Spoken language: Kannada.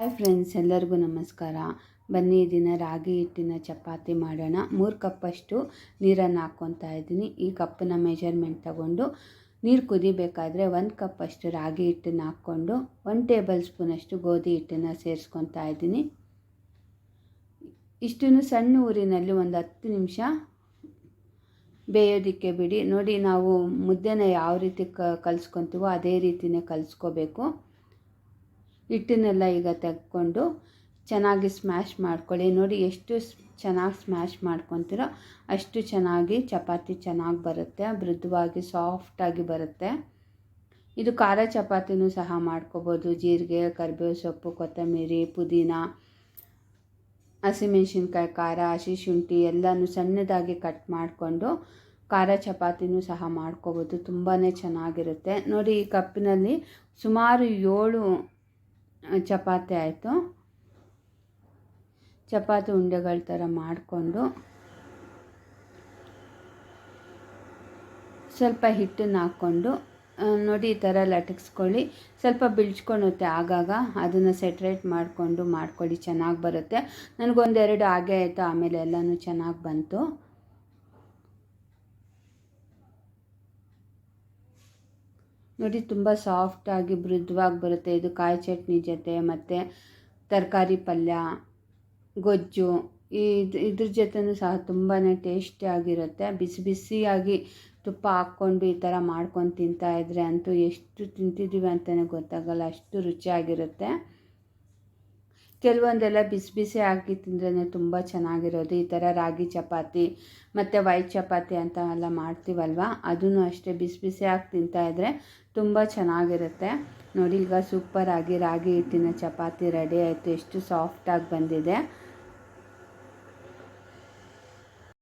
ಹಾಯ್ ಫ್ರೆಂಡ್ಸ್ ಎಲ್ಲರಿಗೂ ನಮಸ್ಕಾರ. ಬನ್ನಿ ದಿನ ರಾಗಿ ಹಿಟ್ಟಿನ ಚಪಾತಿ ಮಾಡೋಣ. ಮೂರು ಕಪ್ಪಷ್ಟು ನೀರನ್ನು ಹಾಕ್ಕೊತಾ ಇದ್ದೀನಿ. ಈ ಕಪ್ಪಿನ ಮೆಜರ್ಮೆಂಟ್ ತಗೊಂಡು ನೀರು ಕುದಿಬೇಕಾದ್ರೆ ಒಂದು ಕಪ್ಪಷ್ಟು ರಾಗಿ ಹಿಟ್ಟನ್ನು ಹಾಕ್ಕೊಂಡು ಒನ್ ಟೇಬಲ್ ಸ್ಪೂನಷ್ಟು ಗೋಧಿ ಹಿಟ್ಟನ್ನು ಸೇರಿಸ್ಕೊತಾ ಇದ್ದೀನಿ. ಇಷ್ಟನ್ನು ಸಣ್ಣ ಊರಿನಲ್ಲಿ ಒಂದು ಹತ್ತು ನಿಮಿಷ ಬೇಯೋದಕ್ಕೆ ಬಿಡಿ. ನೋಡಿ, ನಾವು ಮುದ್ದೆನ ಯಾವ ರೀತಿ ಕ, ಕಲಿಸ್ಕೊತೀವೋ ಅದೇ ರೀತಿಯೇ ಕಲಿಸ್ಕೋಬೇಕು. ಹಿಟ್ಟನ್ನೆಲ್ಲ ಈಗ ತೆಗೆದುಕೊಂಡು ಚೆನ್ನಾಗಿ ಸ್ಮ್ಯಾಶ್ ಮಾಡ್ಕೊಳ್ಳಿ. ನೋಡಿ ಎಷ್ಟು ಚೆನ್ನಾಗಿ ಸ್ಮ್ಯಾಶ್ ಮಾಡ್ಕೊತೀರೋ ಅಷ್ಟು ಚೆನ್ನಾಗಿ ಚಪಾತಿ ಚೆನ್ನಾಗಿ ಬರುತ್ತೆ. ಮೃದುವಾಗಿ ಸಾಫ್ಟಾಗಿ ಬರುತ್ತೆ. ಇದು ಖಾರ ಚಪಾತಿನೂ ಸಹ ಮಾಡ್ಕೋಬೋದು. ಜೀರಿಗೆ, ಕರಿಬೇವು ಸೊಪ್ಪು, ಕೊತ್ತಂಬರಿ, ಪುದೀನ, ಹಸಿಮೆಣ್ಸಿನ್ಕಾಯಿ, ಖಾರ ಹಸಿ ಶುಂಠಿ ಎಲ್ಲನೂ ಸಣ್ಣದಾಗಿ ಕಟ್ ಮಾಡಿಕೊಂಡು ಖಾರ ಚಪಾತಿನೂ ಸಹ ಮಾಡ್ಕೋಬೋದು. ತುಂಬಾ ಚೆನ್ನಾಗಿರುತ್ತೆ. ನೋಡಿ ಈ ಕಪ್ಪಿನಲ್ಲಿ ಸುಮಾರು ಏಳು ಚಪಾತಿ ಆಯಿತು. ಚಪಾತಿ ಉಂಡೆಗಳ ಥರ ಮಾಡಿಕೊಂಡು ಸ್ವಲ್ಪ ಹಿಟ್ಟನ್ನು ಹಾಕ್ಕೊಂಡು ನೋಡಿ ಈ ಥರ ಲಟಕ್ಸ್ಕೊಳ್ಳಿ ಸ್ವಲ್ಪ ಬಿಳ್ಚ್ಕೊಳುತ್ತೆ ಆಗಾಗ, ಅದನ್ನು ಸೆಟ್ರೇಟ್ ಮಾಡಿಕೊಂಡು ಮಾಡ್ಕೊಳ್ಳಿ, ಚೆನ್ನಾಗಿ ಬರುತ್ತೆ. ನನಗೊಂದೆರಡು ಹಾಗೆ ಆಯಿತು, ಆಮೇಲೆ ಎಲ್ಲನೂ ಚೆನ್ನಾಗಿ ಬಂತು. ನೋಡಿ, ತುಂಬ ಸಾಫ್ಟಾಗಿ ಮೃದುವಾಗಿ ಬರುತ್ತೆ. ಇದು ಕಾಯಿ ಚಟ್ನಿ ಜೊತೆ, ಮತ್ತು ತರಕಾರಿ ಪಲ್ಯ, ಗೊಜ್ಜು ಇದು, ಇದ್ರ ಜೊತೆನೂ ಸಹ ತುಂಬಾ ಟೇಸ್ಟಿಯಾಗಿರುತ್ತೆ ಬಿಸಿ ಬಿಸಿಯಾಗಿ ತುಪ್ಪ ಹಾಕ್ಕೊಂಡು ಈ ಥರ ಮಾಡ್ಕೊಂಡು ತಿಂತಾಯಿದ್ರೆ ಅಂತೂ ಎಷ್ಟು ತಿಂತಿದ್ದೀವಿ ಅಂತಲೇ ಗೊತ್ತಾಗಲ್ಲ. ಅಷ್ಟು ರುಚಿಯಾಗಿರುತ್ತೆ. ಕೆಲವೊಂದೆಲ್ಲ ಬಿಸಿ ಬಿಸಿ ಹಾಕಿ ತಿಂದ್ರೇ ತುಂಬ ಚೆನ್ನಾಗಿರೋದು. ಈ ಥರ ರಾಗಿ ಚಪಾತಿ ಮತ್ತು ವೈಟ್ ಚಪಾತಿ ಅಂತ ಎಲ್ಲ ಮಾಡ್ತೀವಲ್ವ? ಅದೂ ಅಷ್ಟೇ ಬಿಸಿ ಬಿಸಿ ಹಾಕಿ ತಿಂತಾಯಿದ್ರೆ ತುಂಬ ಚೆನ್ನಾಗಿರುತ್ತೆ. ನೋಡಿ, ಈಗ ಸೂಪರಾಗಿ ರಾಗಿ ಹಿಟ್ಟಿನ ಚಪಾತಿ ರೆಡಿ ಆಯಿತು. ಎಷ್ಟು ಸಾಫ್ಟಾಗಿ ಬಂದಿದೆ.